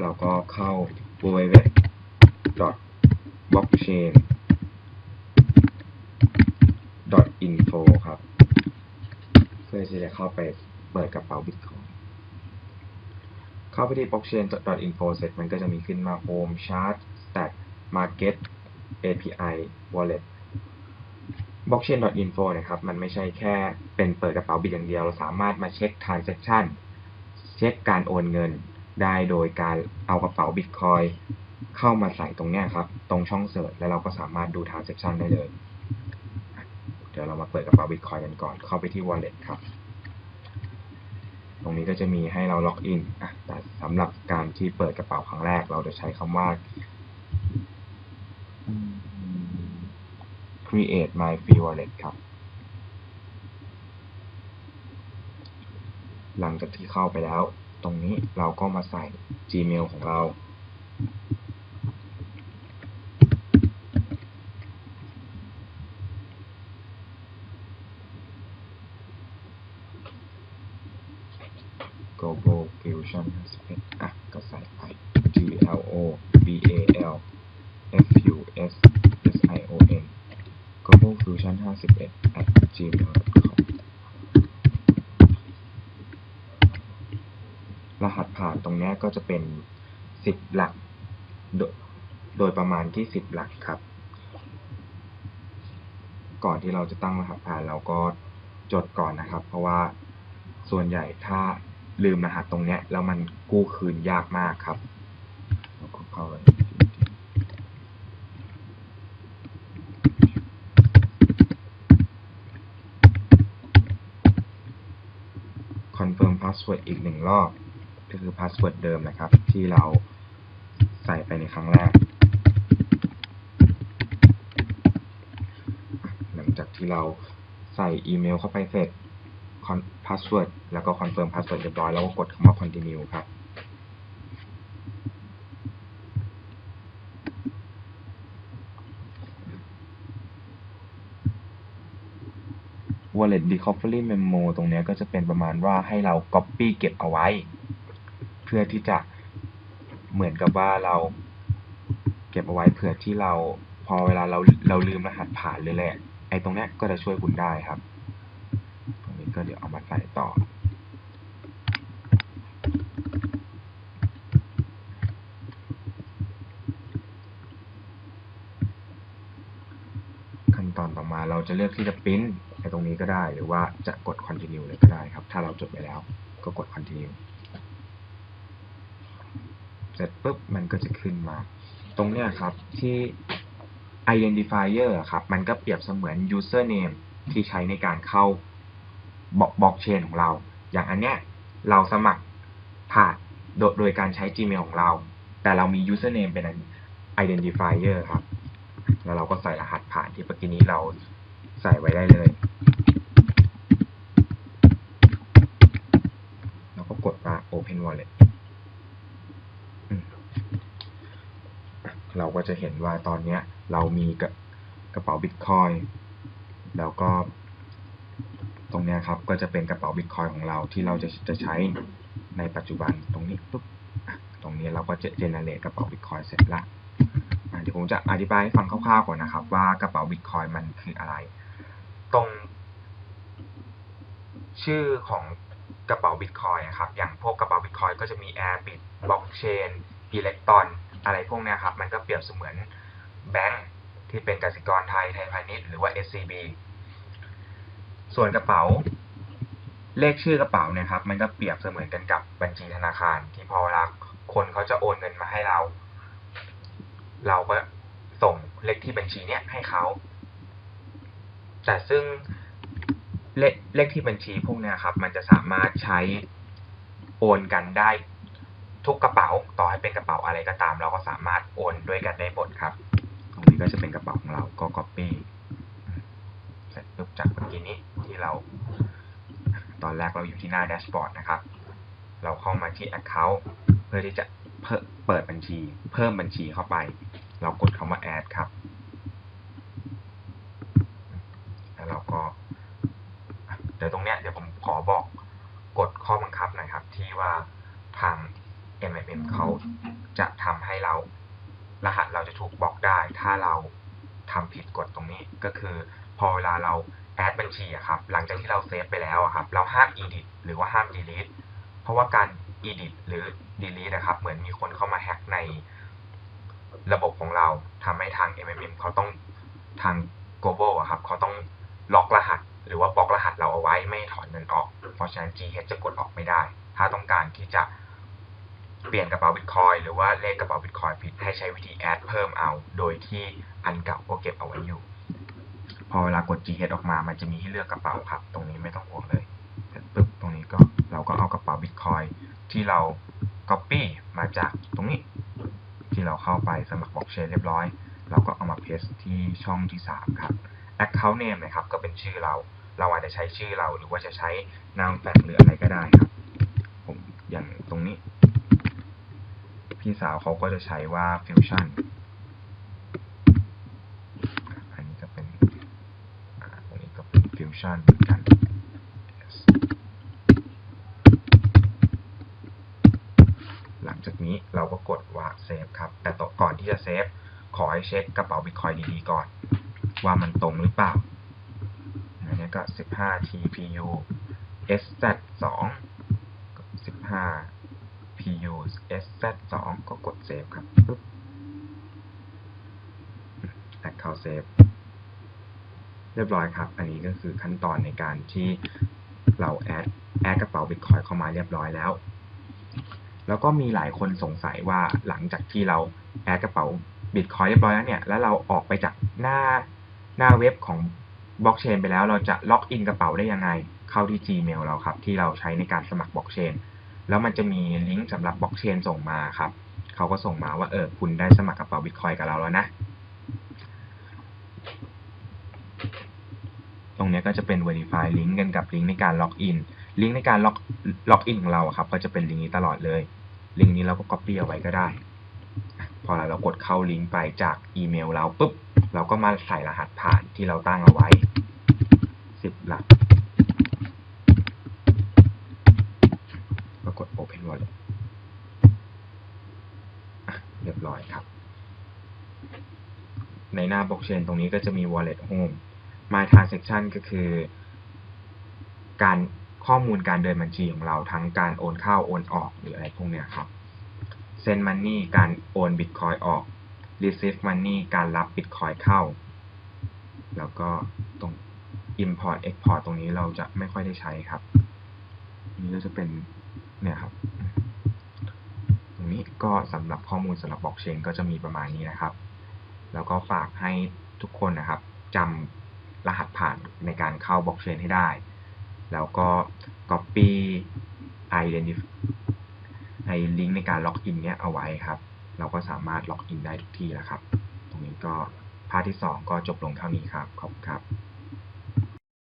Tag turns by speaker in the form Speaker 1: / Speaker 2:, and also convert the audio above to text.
Speaker 1: เราก็เข้า www blockchain info ครับ เพื่อที่จะเข้าไปเปิดกระเป๋า Bitcoin เข้าไปที่ blockchain info เสร็จมันก็จะมีขึ้นมา home chart stack market API wallet blockchain info นะครับ มันไม่ใช่แค่เป็นเปิดกระเป๋าบิตอย่างเดียว เราสามารถมาเช็ค transaction เช็คการโอนเงิน ได้โดยการเอากระเป๋า Bitcoin เข้ามาใส่ตรงเนี้ยครับ ตรงช่องเสิร์ชแล้วเราก็สามารถดู transaction ได้เลย เดี๋ยวเรามาเปิดกระเป๋า Bitcoin กันก่อน เข้าไปที่ wallet ครับ ตรงนี้ก็จะมีให้เราล็อกอินอะแต่สำหรับการที่เปิดกระเป๋าครั้งแรก เราจะใช้คำว่า create my free wallet ครับ หลังจากที่เข้าไปแล้ว ตรงนี้เราก็มาใส่ Gmail ของเรา global fusion 51อะ ก็ใส่ไป g l o b a l f u s s i o n global fusion 51 at Gmail รหัสผ่านต รงนี้ก็จะเป็น 10 หลักโดยโดยประมาณที่ 10 หลักครับ ก่อนที่เราจะตั้งรหัสผ่านเราก็จดก่อนนะครับ เพราะว่าส่วนใหญ่ถ้าลืมรหัสตรงนี้แล้วมันกู้คืนยากมากครับเรากดเข้าเลยคอนเฟิร์มพาสเวิร์ดอีกหนึ่งรอบ ก็คือพาสเวิร์ดเดิมนะครับ ที่เราใส่ไปในครั้งแรก หลังจากที่เราใส่อีเมลเข้าไปเสร็จพาสเวิร์ดแล้วก็คอนเฟิร์มพาสเวิร์ดเรียบร้อยแล้วก็กดคำว่า continue ครับ wallet recovery memo ตรงนี้ก็จะเป็นประมาณว่าให้เรา copy เก็บเอาไว้ เพื่อที่จะเหมือนกับว่าเราเก็บเอาไว้เผื่อที่เราพอเวลาเราเราลืมรหัสผ่านเลยแหละ ไอ้ตรงเนี้ยก็จะช่วยคุณได้ครับ ตรงนี้ก็เดี๋ยวเอามาใส่ต่อขั้นตอนต่อมาเราจะเลือกที่จะปริ้นในตรงนี้ก็ได้ หรือว่าจะกด continue เลยก็ได้ครับ ถ้าเราจดไปแล้วก็กด continue เสร็จปุ๊บมันก็จะขึ้นมา ตรงเนี้ยครับที่ identifier ครับ มันก็เปรียบเสมือน username ที่ใช้ในการเข้าบล็อกบอกเชนของเรา อย่างอันเนี้ยเราสมัครผ่านโดยโดยการใช้ Gmail ของเรา แต่เรามี username เป็น identifier ครับ แล้วเราก็ใส่รหัสผ่านที่เมื่อกี้นี้เราใส่ไว้ได้เลยแล้วก็กดว่า open wallet อืมเรา ก็จะเห็นว่าตอนนี้เรามีกระกระเป๋า Bitcoin แล้วก็ตรงนี้ครับก็จะเป็นกระเป๋า Bitcoin ของเราที่เราจะจะใช้ในปัจจุบันตรงนี้ปุ๊บตรงนี้เราก็จะ generate กระเป๋า Bitcoin เสร็จละอะเดี๋ยวผมจะอธิบายให้ฟังคร่าวๆก่อนนะครับ ว่ากระเป๋าบิตคอยมันคืออะไร ตรงชื่อของกระเป๋าบิตคอยครับอย่างพวกกระเป๋าบิตคอยก็จะมี Airbit Blockchain Electron อะไรพวกเนี้ยครับ มันก็เปรียบเสมือนแบงค์ที่เป็นกสิกรไทยไทยพาณิชย์หรือว่า SCB ส่วนกระเป๋าเลขชื่อกระเป๋าเนี่ยครับ มันก็เปรียบเสมือนกันกับบัญชีธนาคาร ที่พอเวลาคนเขาจะโอนเงินมาให้เรา เราก็ส่งเลขที่บัญชีเนี้ยให้เขาแต่ซึ่งเลขเลขที่บัญชีพวกเนี้ยครับ มันจะสามารถใช้โอนกันได้ ทุกกระเป๋าต่อให้เป็นกระเป๋าอะไรก็ตาม เราก็สามารถโอนด้วยกันได้หมดครับ ตรงนี้ก็จะเป็นกระเป๋าของเราก็ copy เสร็จปุ๊บจากเมื่อกี้นี้ที่เรา ตอนแรกเราอยู่ที่หน้าแดชบอร์ดนะครับ เราเข้ามาที่ Account เพื่อที่จะเพิ่มเปิดบัญชี เพิ่มบัญชีเข้าไป เรากดคำว่า add ครับ แล้วเราก็อะเดี๋ยวตรงเนี้ยเดี๋ยวผมขอบอกกฎข้อบังคับหน่อยครับ ที่ว่าทาง MMM เขาจะทำให้เรารหัสเราจะถูกบล็อกได้ ถ้าเราทำผิดกฎตรงนี้ก็คือ พอเวลาเราแอดบัญชีอะครับหลังจากที่เราเซฟไปแล้วอะครับเราห้าม edit หรือว่าห้าม delete เพราะว่าการ edit หรือ delete นะครับเหมือนมีคนเข้ามาแฮ็กในระบบของเราทำให้ทาง MMM เขาต้องทาง global อะครับเขาต้องล็อกรหัส หรือว่าบล็อกรหัสเราเอาไว้ไม่ถอนเงินออก เพราะฉะนั้น GH จะกดออกไม่ได้ ถ้าต้องการที่จะ เปลี่ยนกระเป๋าบิตคอยหรือว่าเลขกระเป๋าบิตคอยผิดให้ใช้วิธีแอดเพิ่มเอา โดยที่อันเก่าก็เก็บเอาไว้อยู่ พอเวลากด GH ออกมามันจะมีให้เลือกกระเป๋าครับ ตรงนี้ไม่ต้องห่วงเลยเสร็จปุ๊บตรงนี้ก็เราก็เอากระเป๋าบิตคอยที่เรา Copy มาจากตรงนี้ ที่เราเข้าไปสมัครบล็อกเชนเรียบร้อย เราก็เอามา paste ที่ช่องที่ 3 ครับ account name นะครับก็เป็นชื่อเรา เราอาจจะใช้ชื่อเราหรือว่าจะใช้นามแฝงหรืออะไรก็ได้ครับ ผมอย่างตรงนี้ พี่สาวเขาก็จะใช้ว่า fusion อันนี้ก็เป็นอ่าตรงนี้ก็เป็น fusion เหมือนกัน Yes หลังจากนี้เราก็กดว่าเซฟครับ แต่ตก่อนที่จะเซฟขอให้เช็คกระเป๋าบิตคอยดีๆก่อน ว่ามันตรงหรือเปล่าอันนี้ก็ 15 TPU SZ2 15 PU SZ2 ก็กดเซฟครับปึ๊บ Account Save เรียบร้อยครับ อันนี้ก็คือขั้นตอนในการที่เราแอดแอดกระเป๋าบิตคอยเข้ามาเรียบร้อยแล้ว แล้วก็มีหลายคนสงสัยว่าหลังจากที่เราแอดกระเป๋าบิตคอยเรียบร้อยแล้วเนี่ย แล้วเราออกไปจากหน้าหน้าเว็บของบล็อกเชนไปแล้ว เราจะล็อกอินกระเป๋าได้ยังไง เข้าที่ Gmail เราครับ ที่เราใช้ในการสมัครบล็อกเชน แล้วมันจะมีลิงก์สำหรับบล็อกเชนส่งมาครับเขาก็ส่งมาว่าเออคุณได้สมัครกระเป๋าบิตคอยกับเราแล้วนะ ตรงนี้ก็จะเป็น Verify ลิงก์กันกับลิงก์ในการล็อกอินลิงก์ในการล็อกล็อกอินของเราครับก็จะเป็นลิงก์นี้ตลอดเลยลิงก์นี้เราก็ Copy เอาไว้ก็ได้ พอเรากดเข้าลิงก์ไปจากอีเมลเราปุ๊บเราก็มาใส่รหัสผ่านที่เราตั้งเอาไว้ 10 หลักกด Open Wallet อะเรีย บร้อยครับ ในหน้าบล็อกเชนตรงนี้ก็จะมี Wallet Home My Transaction ก็คือ การข้อมูลการเดินบัญชีของเราทั้งการโอนเข้าโอนออกหรืออะไรพวกเนี้ยครับ Send Money การโอน Bitcoin ออก Receive Money การรับ Bitcoin เข้า แล้วก็ตรง Import Export ตรงนี้เราจะไม่ค่อยได้ใช้ครับ นี่ก็จะเป็นเนี่ยครับ รงนี้ก็สำหรับข้อมูลสำหรับบล็อกเชนก็จะมีประมาณนี้นะครับ แล้วก็ฝากให้ทุกคนนะครับจำรหัสผ่านในการเข้าบล็อกเชนให้ได้ แล้วก็ Copy Identify ไอลิงก์ในการล็อกอินเนี้ยเอาไว้ครับ เราก็สามารถล็อกอินได้ทุกที่แล้วครับ ตรงนี้ก็พาร์ทที่ 2 ก็จบลงเท่านี้ครับ ขอบคุณครับ